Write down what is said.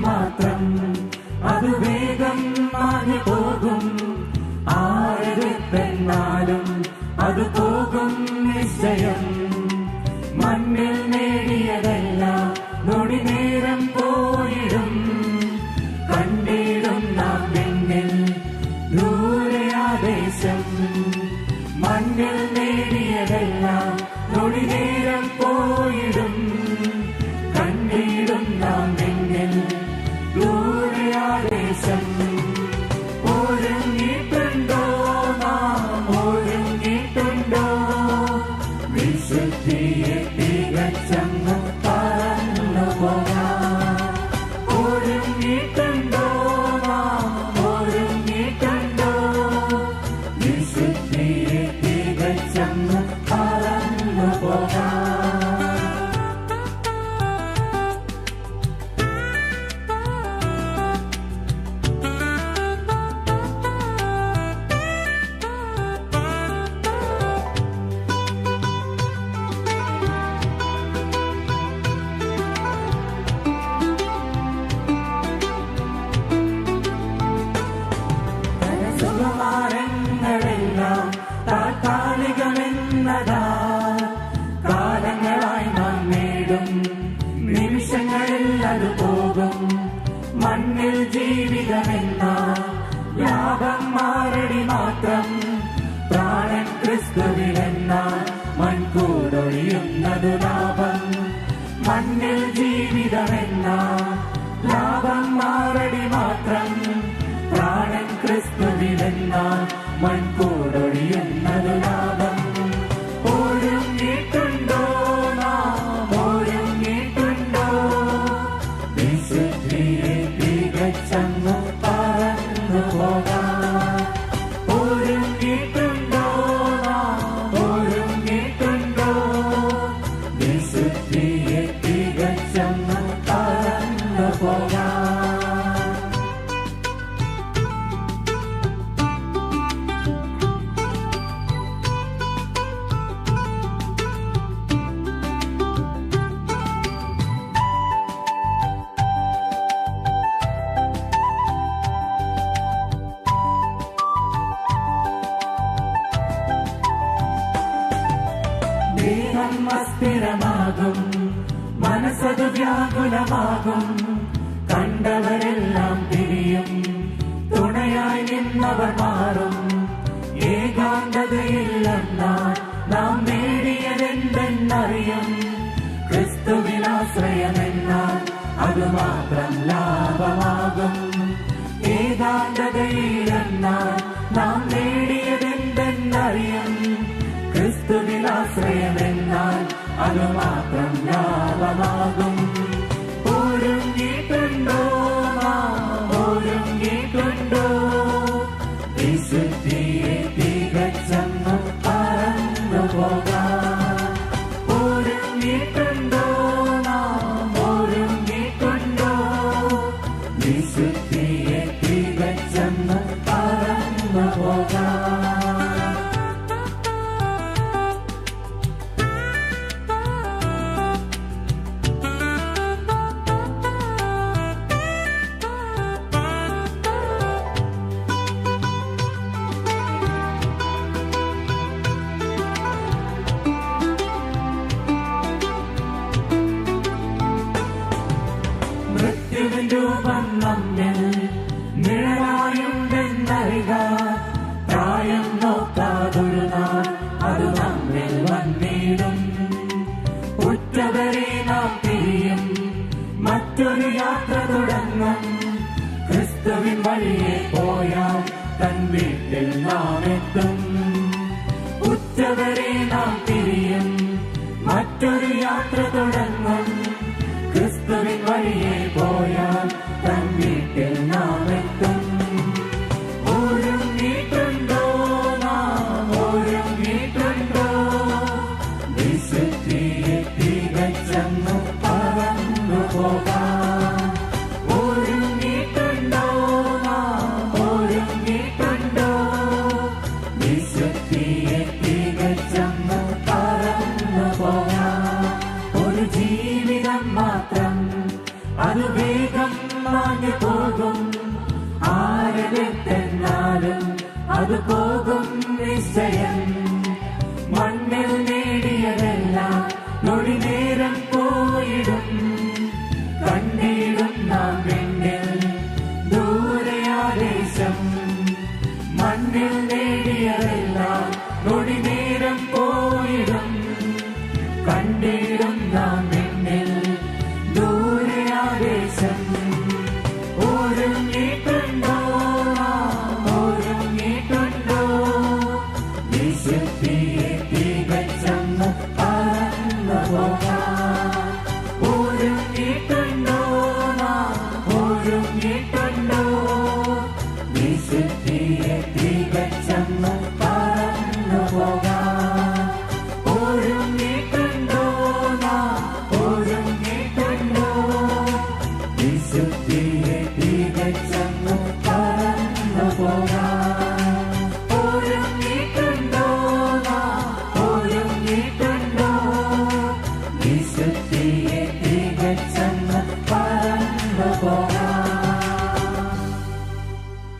മാത്രം. അത് വേഗം മാറി പോകും. ആയിരത്തെന്നാലും അത് പോകും നിശ്ചയം. മണ്ണിൽ നേടിയതല്ല നൊടി നേരം ക്രിസ്തുവിലെന്നാൽ മൺകൂടൊഴിയുന്നതിനാണ് ദേഹം അസ്ഥിരമാകും മനസ്സത് വ്യാകുലമാകും കണ്ടവരെല്ലാം തിരിയും തുണയായി നിന്നവർ മാറും. ഏകാന്തതയില്ലെന്നാൽ നാം നേടിയതെന്തെന്നറിയും ക്രിസ്തുവിനാശ്രയമെന്നാൽ അതുമാത്രം ലാഭമാകും. could. വഴിയെ പോയാൽ തൻ വീട്ടിൽ നാം എത്തും ഉച്ചവരെ നാം തിരിയും മറ്റൊരു യാത്ര തുടങ്ങും. ക്രിസ്തുവിൻ വഴിയെ പോയാൽ പോകും നിശ്ചയം. മണ്ണിൽ നേടിയതെല്ലാം നൊടി പോയിടും. കണ്ടിടും നാം എന്നിൽ ദൂരയാദേശം